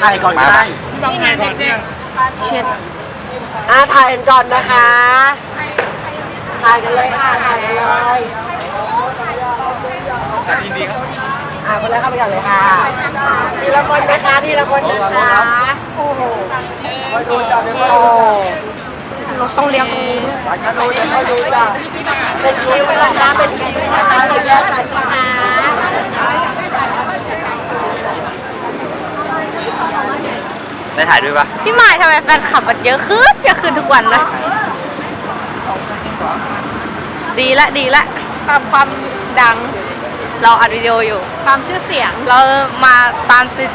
ถ่ายก่อนก็ได้นี่ไงเด็กเช็ดอ่าถ่ายกันก่อนนะคะถ่ายกันเลยค่ะถ่ายกันเลยยินดีครับอ่าคนแรกเข้าไปก่อนเลยค่ะทีละคนนะคะทีละคนนะคะโอ้โหดูจับโอ้เราต้องเลี้ยงตรงนี้ด้วยมาดูจะเขาดูจ้ะเป็นคิวนะคะเป็นคิวนะคะเราแยกกันนะคะ ได้ถ่ายด้วยปะพี่หมายทำไมแฟนคลับมันเยอะขึ้นเยอะขึ้นทุกวันเลยดีละดีละตามความดังเราอัดวิดีโออยู่ความชื่อเสียงเรามาตามติด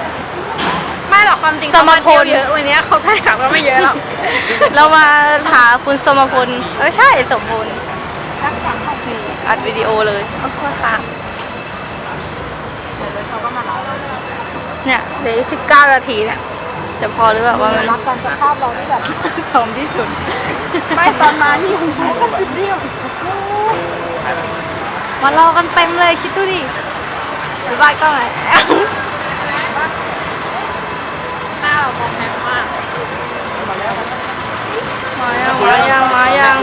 ไม่หรอกความจริงสมพล เขาาเที่ยวเยอะวันนี้เขาแพ้กลับก็ไม่เยอะหรอกเรามาหาคุณสมพลเออใช่สมพลนี่อัดวิดีโอเลยขอโทษค่ะเนี่ยเหลือสิบเก้านาทีเนี่ย จะพอหรือเปล่าว่ามันรักกันสภาพเราที่แบบสมที่สุด ไม่ตอนมานี่คุณแพ้กันสุดเดียวมารอกันเต็มเลยคิดดูดิบ๊ายบายก็ไงหน้าเรามองแพ้มากมายังมายังมายัง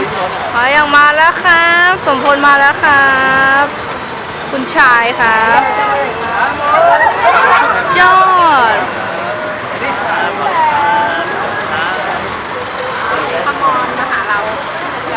มายังมาแล้วครับ สมพลมาแล้วครับ คุณชายครับยอด ขมอนมาหาเรา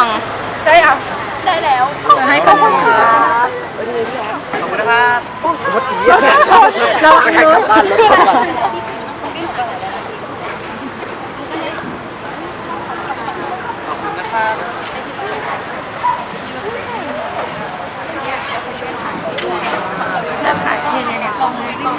วง ได้อะได้แล้วให้ขอบคุณค่ะเป็นไงพี่แอมขอบคุณนะครับรถเยอะนะเราไปให้กลับบ้านรถชนก่อน ขอบคุณนะครับ แบบไหนเนี่ยเนี่ยเนี่ยกล้องเนี่ยกล้อง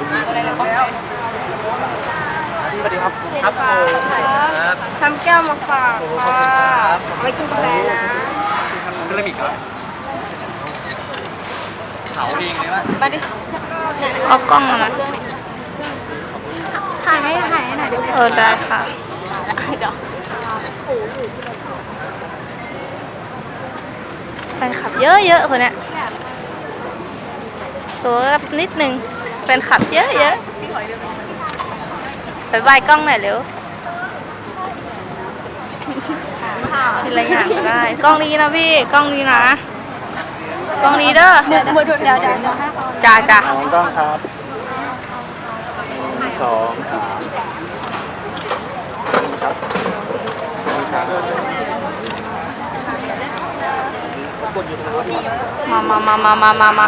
สวัสดีครับครับครับทำแก้วมาฝากค่ะไว้กินกาแฟนะเซรามิกเหรอเผาเองเลยป่ะมาดิเอากล้องมานะถ่ายให้ถ่ายให้หน่อยเดี๋ยวเออได้ค่ะเดี๋ยวแฟนคลับเยอะเยอะคนเนี้ยตัวนิดนึงแฟนคลับเยอะเยอะไปบายกล้องหน่อยเร็วทีละอย่างก็ได้ กล้องนี้นะพี่ กล้องนี้นะ กล้องนี้เด้อเดี๋ยวเดี๋ยวเดี๋ยวเดี๋ยวให้เขาจ้าจ้าน้องต้องครับหนึ่งสองสามครับครับมามามามามามามา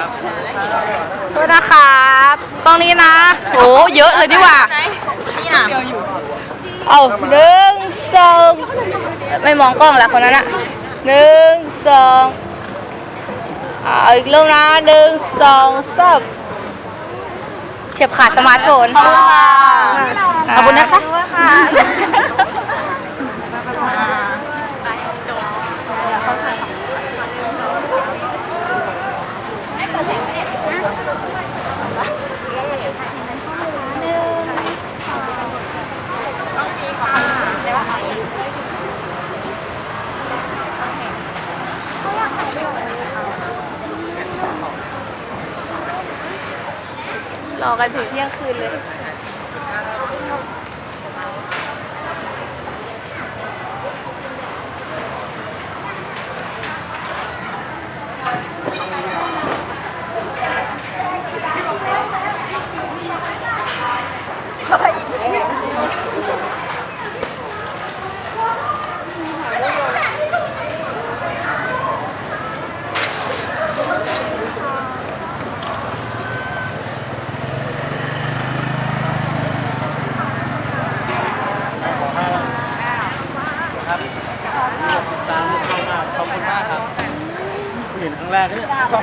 โทษนะครับ กล้องนี้นะโอ้เยอะเลยดีกว่านี่นะเอาหนึ่งสองไม่มองกล้องแล้วคนนั้นอะหนึ่งสองเอาอีกรอบนะหนึ่งสองสามเฉียบขาดสมาร์ทโฟนขอบคุณนะคะ รอกันถึงเที่ยงคืนเลย